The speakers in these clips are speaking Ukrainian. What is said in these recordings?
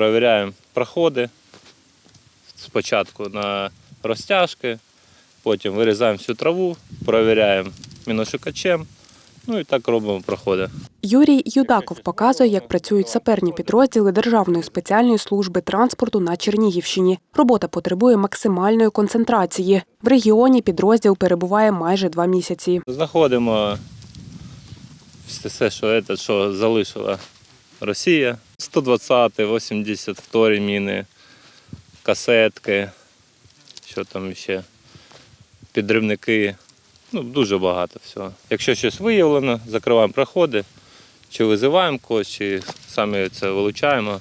перевіряємо проходи. Спочатку на розтяжки, потім вирізаємо всю траву, перевіряємо міношукачем, ну і так робимо проходи. Юрій Юдаков показує, як працюють саперні підрозділи Державної спеціальної служби транспорту на Чернігівщині. Робота потребує максимальної концентрації. В регіоні підрозділ перебуває майже два місяці. Знаходимо все, що, це, що залишила Росія. 120, 82 міни, касетки, що там ще, підривники. Ну, дуже багато всього. Якщо щось виявлено, закриваємо проходи, чи визиваємо когось, чи самі це вилучаємо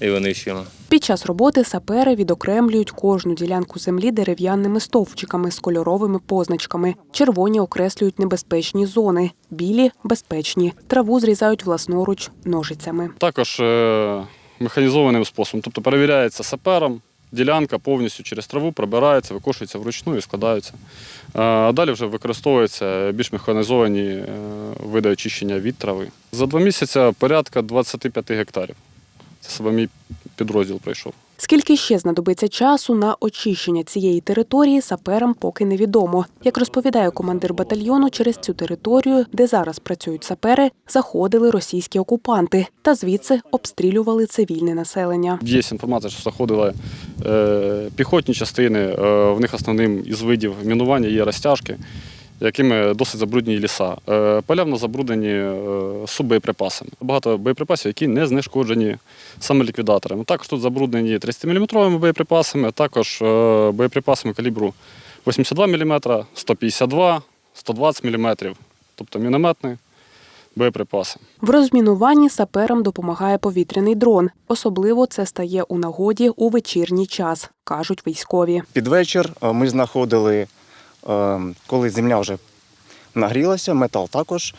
і винищуємо. Час роботи сапери відокремлюють кожну ділянку землі дерев'яними стовпчиками з кольоровими позначками. Червоні окреслюють небезпечні зони, білі безпечні. Траву зрізають власноруч ножицями. Також е, механізованим способом, тобто перевіряється сапером, ділянка повністю через траву прибирається, викошується вручну і складаються. Е, А далі вже використовуються більш механізовані е, види очищення від трави. За два місяці порядка 25 гектарів. Саме мій підрозділ пройшов. Скільки ще знадобиться часу на очищення цієї території, саперам поки невідомо. Як розповідає командир батальйону, через цю територію, де зараз працюють сапери, заходили російські окупанти та звідси обстрілювали цивільне населення. Є інформація, що заходили е, піхотні частини. Е, в них основним із видів мінування є розтяжки, якими досить забруднені ліса. Е, поля в нас забруднені е, суббоєприпасами. Багато боєприпасів, які не знешкоджені саме ліквідаторами. Також тут забруднені 30-мм боєприпасами, а також е, боєприпасами калібру 82 мм, 152, 120 мм, тобто мінометні боєприпаси. В розмінуванні саперам допомагає повітряний дрон. Особливо це стає у нагоді у вечірній час, кажуть військові. Під вечір ми знаходили, коли земля вже нагрілася, метал також.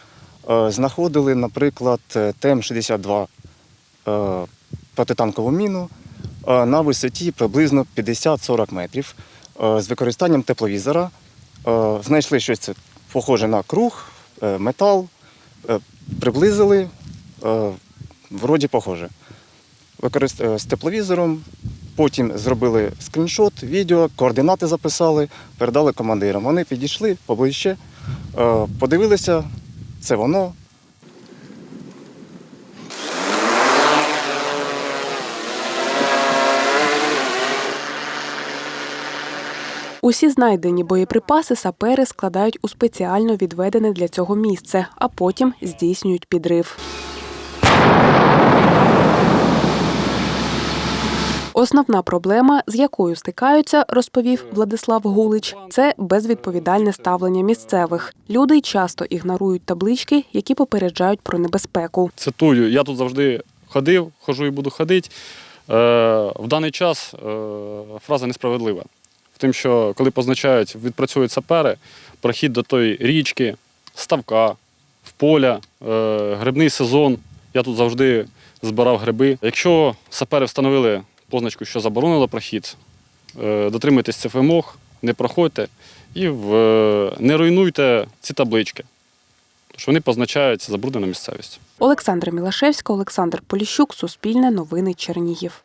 е, Знаходили, наприклад, е, ТМ-62 е, протитанкову міну на висоті приблизно 50-40 метрів з використанням тепловізора. Знайшли щось похоже на круг, метал, приблизили, вроді похоже. З тепловізором Потім зробили скріншот, відео, координати записали, передали командирам. Вони підійшли поближче, е, подивилися, це воно. Усі знайдені боєприпаси сапери складають у спеціально відведене для цього місце, а потім здійснюють підрив. Основна проблема, з якою стикаються, розповів Владислав Гулич, це безвідповідальне ставлення місцевих. Люди часто ігнорують таблички, які попереджають про небезпеку. Цитую, я тут завжди ходив, хожу і буду ходити. Е, в даний час е, фраза несправедлива. В тим, що коли позначають, відпрацюють сапери, прохід до тої річки, ставка, в поля, е, грибний сезон. Я тут завжди збирав гриби. Якщо сапери встановили позначку, що заборонено прохід, е, дотримуйтесь цих вимог, не проходьте і в, е, не руйнуйте ці таблички. Що вони позначають забруднену місцевість. Олександра Мілашевська, Олександр Поліщук, Суспільне новини Чернігів.